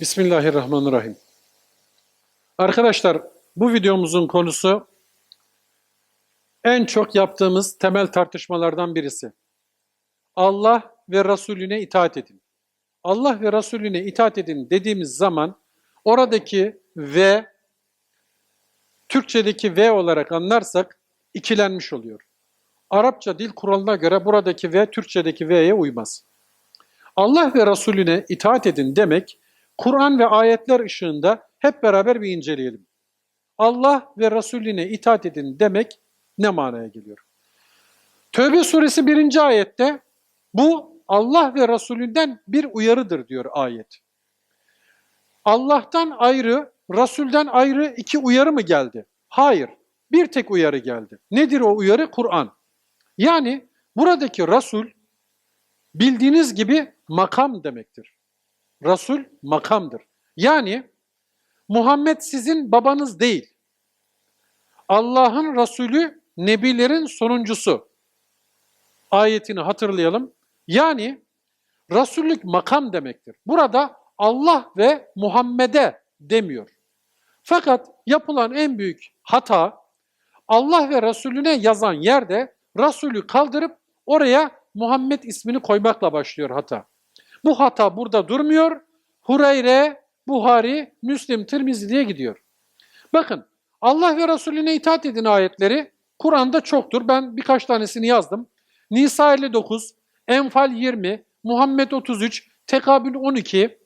Bismillahirrahmanirrahim. Arkadaşlar bu videomuzun konusu en çok yaptığımız temel tartışmalardan birisi. Allah ve Resulüne itaat edin. Allah ve Resulüne itaat edin dediğimiz zaman oradaki ve Türkçedeki ve olarak anlarsak ikilenmiş oluyor. Arapça dil kuralına göre buradaki ve Türkçedeki ve'ye uymaz. Allah ve Resulüne itaat edin demek Kur'an ve ayetler ışığında hep beraber bir inceleyelim. Allah ve Resulüne itaat edin demek ne manaya geliyor? Tövbe suresi 1. ayette bu Allah ve Resulünden bir uyarıdır diyor ayet. Allah'tan ayrı, Resul'den ayrı iki uyarı mı geldi? Hayır. Bir tek uyarı geldi. Nedir o uyarı? Kur'an. Yani buradaki Resul bildiğiniz gibi makam demektir. Resul makamdır. Yani Muhammed sizin babanız değil. Allah'ın Resulü nebilerin sonuncusu. Ayetini hatırlayalım. Yani Resullük makam demektir. Burada Allah ve Muhammed'e demiyor. Fakat yapılan en büyük hata Allah ve Resulüne yazan yerde Resulü kaldırıp oraya Muhammed ismini koymakla başlıyor hata. Bu hata burada durmuyor. Hureyre, Buhari, Müslim, Tirmizi diye gidiyor. Bakın Allah ve Resulüne itaat edin ayetleri Kur'an'da çoktur. Ben birkaç tanesini yazdım. Nisa 59, Enfal 20, Muhammed 33, Tekabül 12.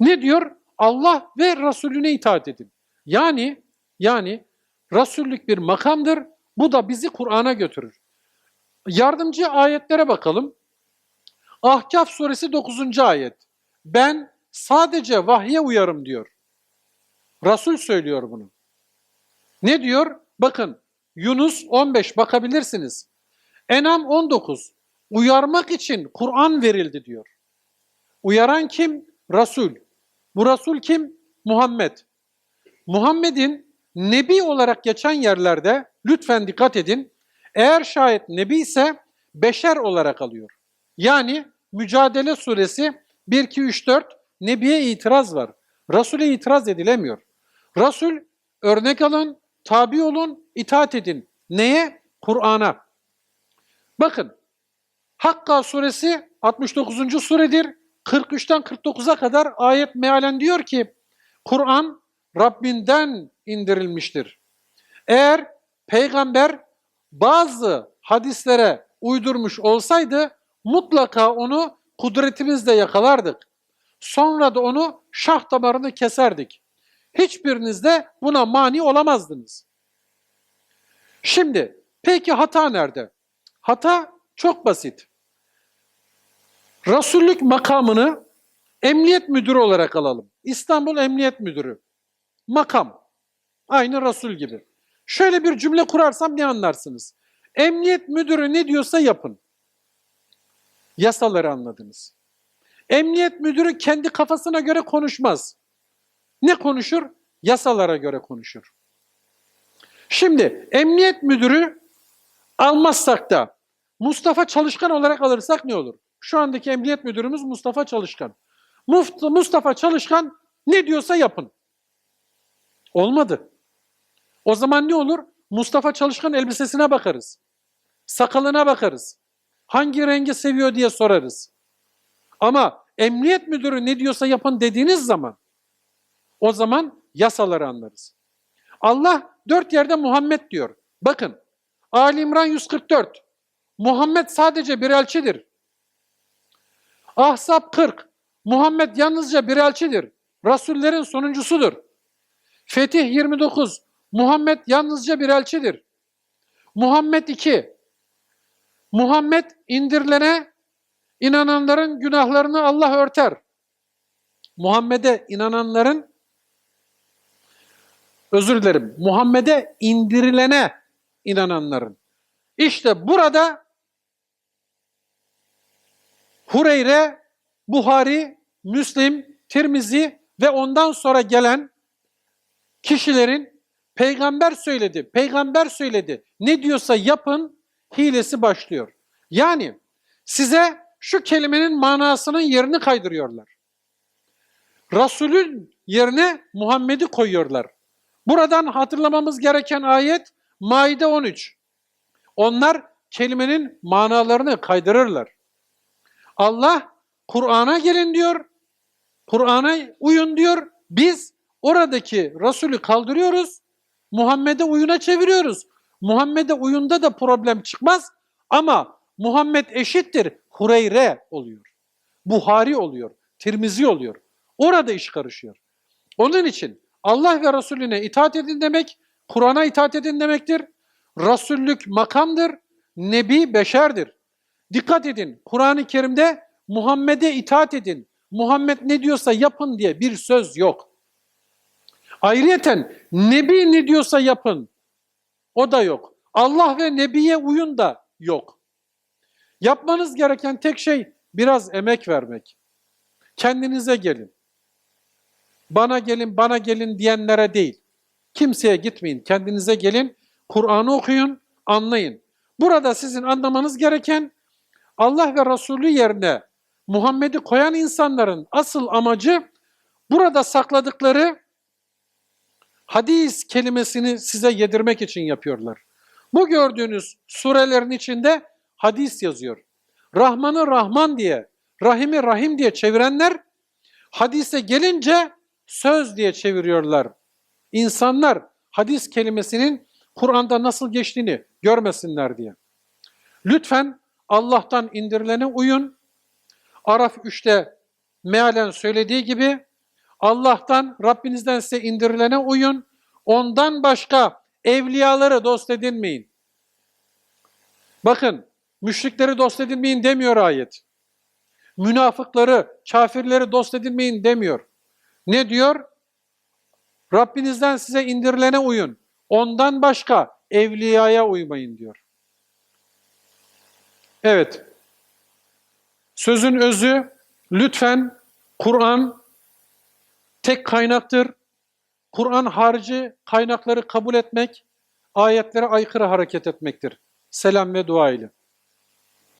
Ne diyor? Allah ve Resulüne itaat edin. Yani yani Resullük bir makamdır. Bu da bizi Kur'an'a götürür. Yardımcı ayetlere bakalım. Ahkaf suresi 9. ayet. Ben sadece vahye uyarım diyor. Resul söylüyor bunu. Ne diyor? Bakın Yunus 15 bakabilirsiniz. Enam 19. Uyarmak için Kur'an verildi diyor. Uyaran kim? Resul. Bu Resul kim? Muhammed. Muhammed'in Nebi olarak geçen yerlerde lütfen dikkat edin. Eğer şayet Nebi ise beşer olarak alıyor. Yani Mücadele suresi 1, 2, 3, 4 Nebi'ye itiraz var. Resul'e itiraz edilemiyor. Resul örnek alın, tabi olun, itaat edin. Neye? Kur'an'a. Bakın Hakka suresi 69. suredir. 43'ten 49'a kadar ayet mealen diyor ki Kur'an Rabbinden indirilmiştir. Eğer peygamber bazı hadislere uydurmuş olsaydı mutlaka onu kudretimizle yakalardık. Sonra da onu şah damarını keserdik. Hiçbiriniz de buna mani olamazdınız. Şimdi peki hata nerede? Hata çok basit. Resullük makamını emniyet müdürü olarak alalım. İstanbul Emniyet Müdürü. Makam. Aynı Resul gibi. Şöyle bir cümle kurarsam ne anlarsınız? Emniyet müdürü ne diyorsa yapın. Yasaları anladınız. Emniyet müdürü kendi kafasına göre konuşmaz. Ne konuşur? Yasalara göre konuşur. Şimdi emniyet müdürü almazsak da Mustafa Çalışkan olarak alırsak ne olur? Şu andaki emniyet müdürümüz Mustafa Çalışkan. Mustafa Çalışkan ne diyorsa yapın. Olmadı. O zaman ne olur? Mustafa Çalışkan elbisesine bakarız. Sakalına bakarız. Hangi rengi seviyor diye sorarız. Ama emniyet müdürü ne diyorsa yapın dediğiniz zaman o zaman yasaları anlarız. Allah dört yerde Muhammed diyor. Bakın Ali İmran 144. Muhammed sadece bir elçidir. Ahzab 40. Muhammed yalnızca bir elçidir. Rasullerin sonuncusudur. Fetih 29. Muhammed yalnızca bir elçidir. Muhammed 2. Muhammed indirilene inananların günahlarını Allah örter. Muhammed'e inananların özür dilerim. Muhammed'e indirilene inananların. İşte burada Hureyre, Buhari, Müslim, Tirmizi ve ondan sonra gelen kişilerin peygamber söyledi, peygamber söyledi. Ne diyorsa yapın hilesi başlıyor. Yani size şu kelimenin manasının yerini kaydırıyorlar. Resulün yerine Muhammed'i koyuyorlar. Buradan hatırlamamız gereken ayet Maide 13. Onlar kelimenin manalarını kaydırırlar. Allah Kur'an'a gelin diyor, Kur'an'a uyun diyor. Biz oradaki Resulü kaldırıyoruz, Muhammed'e uyuna çeviriyoruz. Muhammed'e uyunda da problem çıkmaz ama Muhammed eşittir Hureyre oluyor. Buhari oluyor, Tirmizi oluyor. Orada iş karışıyor. Onun için Allah ve Resulüne itaat edin demek, Kur'an'a itaat edin demektir. Resullük makamdır, Nebi beşerdir. Dikkat edin, Kur'an-ı Kerim'de Muhammed'e itaat edin, Muhammed ne diyorsa yapın diye bir söz yok. Ayrıyeten Nebi ne diyorsa yapın, o da yok. Allah ve Nebi'ye uyun da yok. Yapmanız gereken tek şey biraz emek vermek. Kendinize gelin. Bana gelin, bana gelin diyenlere değil. Kimseye gitmeyin, kendinize gelin. Kur'an'ı okuyun, anlayın. Burada sizin anlamanız gereken Allah ve Resulü yerine Muhammed'i koyan insanların asıl amacı burada sakladıkları hadis kelimesini size yedirmek için yapıyorlar. Bu gördüğünüz surelerin içinde hadis yazıyor. Rahman'ı Rahman diye, Rahim'i Rahim diye çevirenler hadise gelince söz diye çeviriyorlar. İnsanlar hadis kelimesinin Kur'an'da nasıl geçtiğini görmesinler diye. Lütfen Allah'tan indirilene uyun. Araf 3'te mealen söylediği gibi Allah'tan, Rabbinizden size indirilene uyun. Ondan başka evliyaları dost edinmeyin. Bakın, müşrikleri dost edinmeyin demiyor ayet. Münafıkları, kafirleri dost edinmeyin demiyor. Ne diyor? Rabbinizden size indirilene uyun. Ondan başka evliyaya uymayın diyor. Evet. Sözün özü lütfen Kur'an tek kaynaktır. Kur'an harici kaynakları kabul etmek, ayetlere aykırı hareket etmektir. Selam ve dua ile.